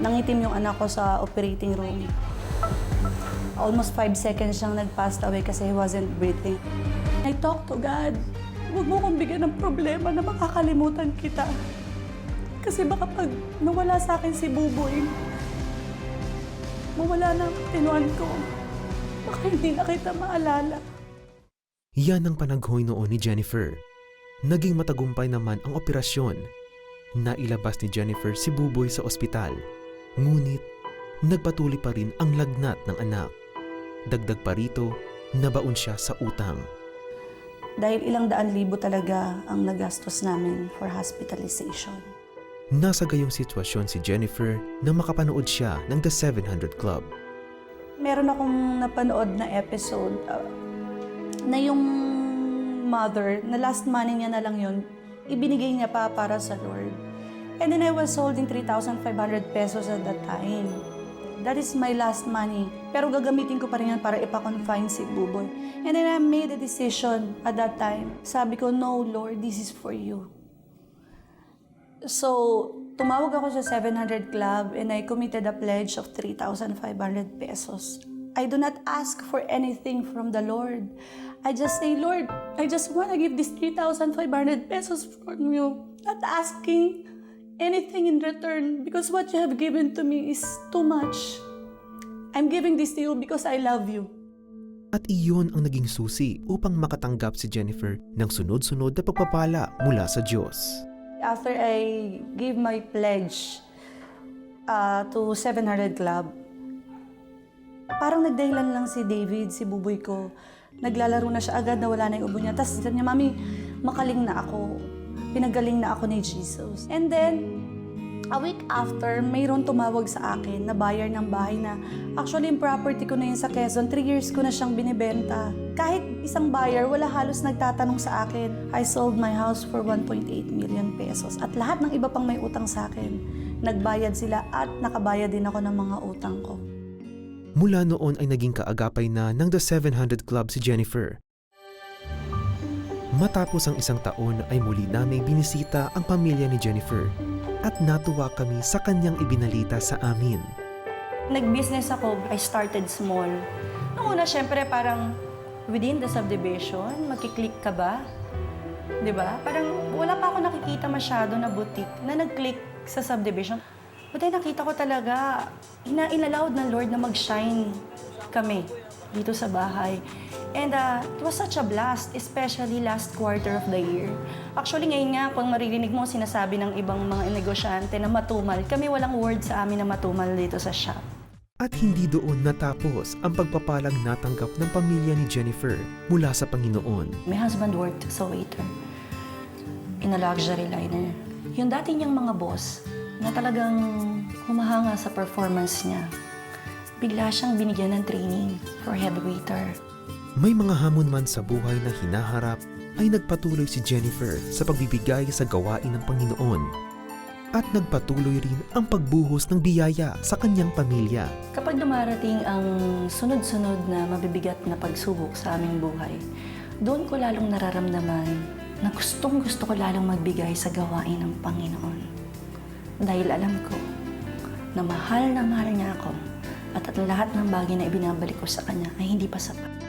Nangitim yung anak ko sa operating room. Almost five seconds siyang nag-passed away kasi he wasn't breathing. I talked to God. Huwag mo kong bigyan ng problema na makakalimutan kita. Kasi baka pag nawala sa akin si Buboy, mawala na ang tinuan ko. Baka hindi na kita maalala. Yan ang panaghoy noon ni Jennifer. Naging matagumpay naman ang operasyon. Nailabas ni Jennifer si Buboy sa ospital. Ngunit, nagpatuloy pa rin ang lagnat ng anak. Dagdag pa rito, nabaon siya sa utang. Dahil ilang daan libo talaga ang nagastos namin for hospitalization. Nasa gayong sitwasyon si Jennifer na makapanood siya ng The 700 Club. Meron akong napanood na episode uh, na yung mother, na last money niya na lang yun, ibinigay niya pa para sa Lord. And then I was holding 3,500 pesos at that time. That is my last money. Pero gagamitin ko pa rin yan para ipa-confine si Buboy. And then I made a decision at that time. Sabi ko, no, Lord, this is for you. So, tumawag ako sa 700 Club and I committed a pledge of 3,500 pesos. I do not ask for anything from the Lord. I just say, Lord, I just want to give this 3,500 pesos from you. Not asking anything in return because what you have given to me is too much. I'm giving this to you because I love you. At iyon ang naging susi upang makatanggap si Jennifer ng sunod-sunod na pagpapala mula sa Diyos. After I gave my pledge uh, to 700 Club, parang nagdahilan lang si David, si buboy ko. Naglalaro na siya agad na wala na yung ubo niya. Tapos sabi niya, Mami, makaling na ako. Pinagaling na ako ni Jesus. And then, a week after, mayroon tumawag sa akin na buyer ng bahay na actually yung property ko na yun sa Quezon, three years ko na siyang binibenta. Kahit isang buyer, wala halos nagtatanong sa akin. I sold my house for 1.8 million pesos. At lahat ng iba pang may utang sa akin, nagbayad sila at nakabayad din ako ng mga utang ko. Mula noon ay naging kaagapay na ng The 700 Club si Jennifer. Matapos ang isang taon ay muli naming binisita ang pamilya ni Jennifer at natuwa kami sa kanyang ibinalita sa amin. Nag-business ako, I started small. Noong una, syempre, parang within the subdivision, magkiklik ka ba? ba? Parang wala pa ako nakikita masyado na boutique na nag-click sa subdivision. But then nakita ko talaga, ina ng Lord na mag-shine kami dito sa bahay. And uh, it was such a blast, especially last quarter of the year. Actually, ngayon nga, kung maririnig mo sinasabi ng ibang mga negosyante na matumal, kami walang word sa amin na matumal dito sa shop. At hindi doon natapos ang pagpapalang natanggap ng pamilya ni Jennifer mula sa Panginoon. My husband worked as a waiter in a luxury liner. Yung dati niyang mga boss na talagang humahanga sa performance niya, bigla siyang binigyan ng training for head waiter. May mga hamon man sa buhay na hinaharap ay nagpatuloy si Jennifer sa pagbibigay sa gawain ng Panginoon at nagpatuloy rin ang pagbuhos ng biyaya sa kanyang pamilya. Kapag dumarating ang sunod-sunod na mabibigat na pagsubok sa aming buhay, doon ko lalong nararamdaman na gustong gusto ko lalong magbigay sa gawain ng Panginoon. Dahil alam ko na mahal na mahal niya ako at at lahat ng bagay na ibinabalik ko sa Kanya ay hindi pa sapat.